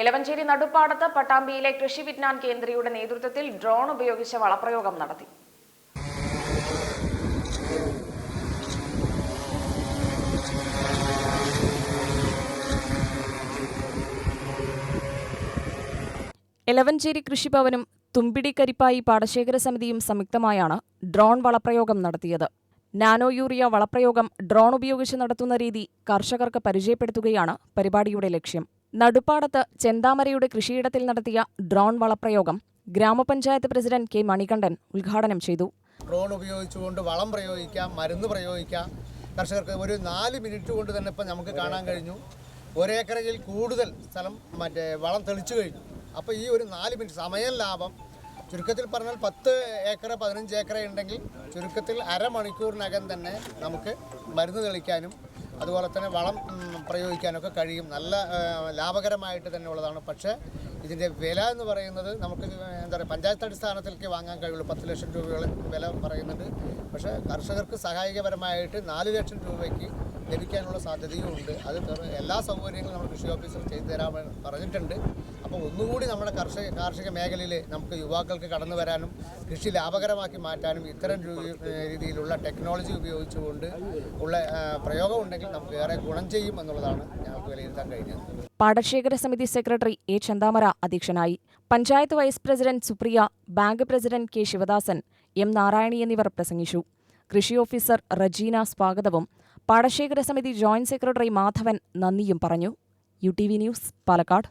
എലവഞ്ചേരി നടുപ്പാടത്ത് പട്ടാമ്പിയിലെ കൃഷി വിജ്ഞാൻ കേന്ദ്രയുടെ നേതൃത്വത്തിൽ ഡ്രോൺ ഉപയോഗിച്ച് വളപ്രയോഗം നടത്തി. എലവഞ്ചേരി കൃഷിഭവനും തുമ്പിടി കരിപ്പായി പാടശേഖര സമിതിയും സംയുക്തമായാണ് ഡ്രോൺ വളപ്രയോഗം നടത്തിയത്. നാനോ യൂറിയ വളപ്രയോഗം ഡ്രോൺ ഉപയോഗിച്ച് നടത്തുന്ന രീതി കർഷകർക്ക് പരിചയപ്പെടുത്തുകയാണ് പരിപാടിയുടെ ലക്ഷ്യം. നടുപ്പാടത്ത് ചെന്താമരയുടെ കൃഷിയിടത്തിൽ നടത്തിയ ഡ്രോൺ വളപ്രയോഗം ഗ്രാമപഞ്ചായത്ത് പ്രസിഡന്റ് കെ മണികണ്ഠൻ ഉദ്ഘാടനം ചെയ്തു. ഡ്രോൺ ഉപയോഗിച്ചുകൊണ്ട് വളം പ്രയോഗിക്കാം മരുന്ന് പ്രയോഗിക്കാം. കർഷകർക്ക് ഒരു നാല് മിനിറ്റ് കൊണ്ട് തന്നെ ഇപ്പം നമുക്ക് കാണാൻ കഴിഞ്ഞു. ഒരേക്കറയിൽ കൂടുതൽ സ്ഥലം മറ്റേ വളം തെളിച്ചു കഴിഞ്ഞു. അപ്പോൾ ഈ ഒരു നാല് മിനിറ്റ് സമയം ലാഭം. ചുരുക്കത്തിൽ പറഞ്ഞാൽ പത്ത് ഏക്കർ പതിനഞ്ച് ഏക്കർ ഉണ്ടെങ്കിൽ ചുരുക്കത്തിൽ അരമണിക്കൂറിനകം തന്നെ നമുക്ക് മരുന്ന് തെളിക്കാനും അതുപോലെ തന്നെ വളം പ്രയോഗിക്കാനൊക്കെ കഴിയും. നല്ല ലാഭകരമായിട്ട് തന്നെ ഉള്ളതാണ്. പക്ഷേ ഇതിന്റെ വില എന്ന് പറയുന്നത് നമുക്ക് എന്താ പറയുക പഞ്ചായത്ത് അടിസ്ഥാനത്തിലേക്ക് വാങ്ങാൻ കഴിയുള്ളൂ. പത്ത് ലക്ഷം രൂപയുടെ വില പറയുന്നുണ്ട്. പക്ഷേ കർഷകർക്ക് സഹായകപരമായിട്ട് നാല് ലക്ഷം രൂപയ്ക്ക് ലഭിക്കാനുള്ള സാധ്യതയും ഉണ്ട് അത് എല്ലാ സൗകര്യങ്ങളും നമ്മൾ കൃഷി ഓഫീസർ ചെയ്തു തരാമെന്ന് പറഞ്ഞിട്ടുണ്ട്. അപ്പോൾ ഒന്നുകൂടി നമ്മുടെ കർഷക കാർഷിക മേഖലയിൽ നമുക്ക് യുവാക്കൾക്ക് കടന്നു വരാനും കൃഷി ലാഭകരമാക്കി മാറ്റാനും ഇത്തരം രീതിയിലുള്ള ടെക്നോളജി ഉപയോഗിച്ചുകൊണ്ട് ഉള്ള പ്രയോഗം ഉണ്ടെങ്കിൽ നമുക്ക് ഏറെ ഗുണം ചെയ്യും എന്നുള്ളതാണ് ഞങ്ങൾക്ക് വിലയിരുത്താൻ കഴിഞ്ഞത്. പാടശേഖര സമിതി സെക്രട്ടറി എ ചന്ദാമര അധ്യക്ഷനായി. Panchayat vice president Supriya bank president K Sivadasan M Narayani എന്നിവർ പ്രസംഗിച്ചു. കൃഷി ഓഫീസർ റജീന സ്വാഗതവും പാടശേഖര സമിതി ജോയിന്റ് സെക്രട്ടറി മാധവൻ നന്ദിയും പറഞ്ഞു. U T V news Palakkad.